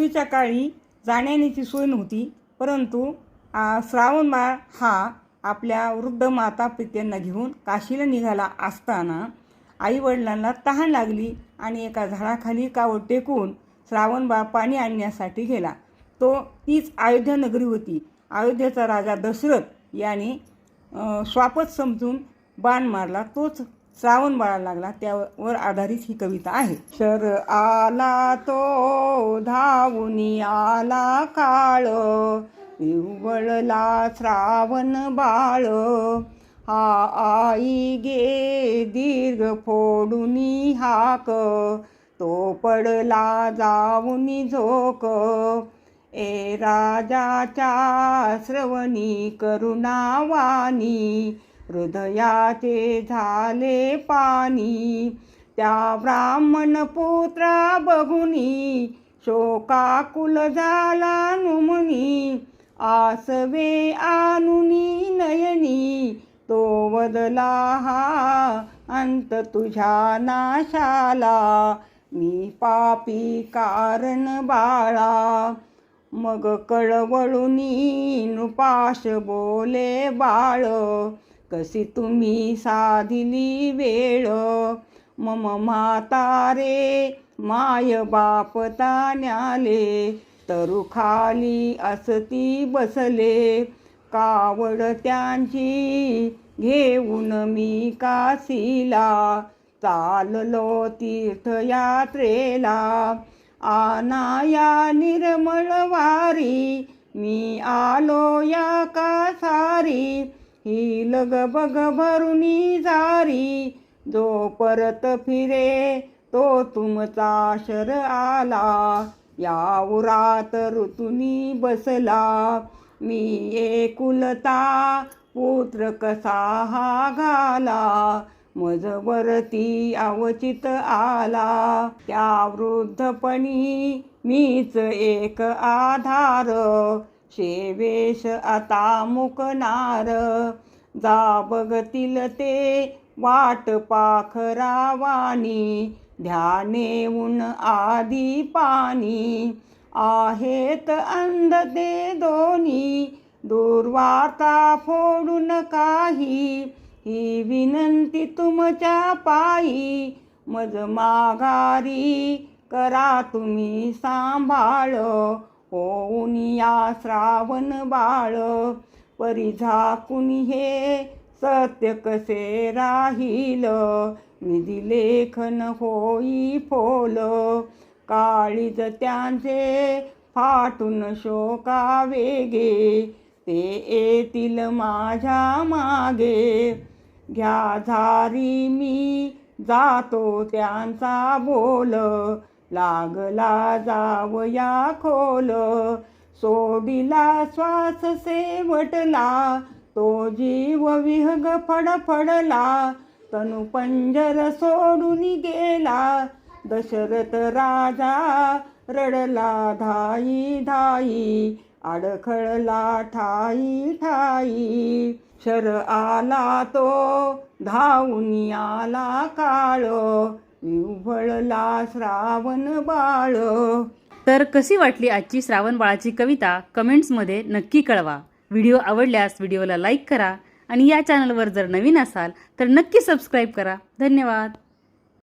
पूर्वीच्या काळी जाण्याची सोय नव्हती परंतु श्रावण श्रावणबाळ हा आपल्या वृद्ध माता पित्यांना घेऊन काशीला निघाला असताना आईवडिलांना तहान लागली आणि एका झाडाखाली कावड टेकून श्रावणबाळ पाणी आणण्यासाठी गेला. तो तीच अयोध्या नगरी होती. अयोध्येचा राजा दशरथ याने स्वापच समजून बाण मारला. तोच श्रावण बाळाला लागला त्यावर आधारित ही कविता आहे. शर आला तो धावूनी आला काळ पिवळला श्रावण बाळ. हा आई गे दीर्घ फोडूनी हाक तो पडला जाऊनी झोक. ए राजाच्या श्रवणी करुणावानी हृदयाचे झाले पाणी. त्या ब्राह्मण पुत्रा बघुनी शोकाकुल झाला नुमनी. आसवे आनुनी नयनी तो वदला हा अंत तुझ्या नाशाला. मी पापी कारण बाळा. मग कळवळुनी नृपाश बोले बाळ कशी तुम्ही साधिली वेळ? मम म्हातारे माय बाप ताण्याले तरु खाली असती बसले. कावड त्यांची घेऊन मी काशीला चाललो तीर्थयात्रेला. आनाया निर्मळ वारी मी आलो या कासारी. ही लग बग भरुनी जारी जो परत फिरे तो तुमचा शर आला. या उरात ऋतुनी बसला मी एकुलता पुत्र कसा हा घाला. मजवरती अवचित आला त्या वृद्धपणी मीच एक आधार. शेवेश आता मुकणार. जा बघतील ते वाट पाखरावाणी ध्यानेऊन आधी पाणी. आहेत अंध ते दोन्ही दुर्वार्ता फोडून काही. ही विनंती तुमच्या पायी मज माघारी करा तुम्ही सांभाळ. होऊन या श्रावण बाळ? परी झाकून हे सत्य कसे राहील? निधी लेखन होई फोल. काळीज त्यांचे फाटून शोका वेगे ते येतील माझ्या मागे. घ्या झारी मी जातो त्यांचा बोल. लागला जावया खोल. सोडिला श्वास सेवटला तो जीव विहग फडफडला. तनु पंजर सोडून गेला दशरथ राजा रडला धाई धाई अडखळला ठाई ठाई. शर आला तो धावून आला काळ. विव्हळला श्रावण बाळ. तर कशी वाटली आजची श्रावण बाळाची कविता? कमेंट्समध्ये नक्की कळवा. व्हिडिओ आवडल्यास व्हिडिओला लाईक करा आणि या चॅनलवर जर नवीन असाल तर नक्की सबस्क्राईब करा. धन्यवाद.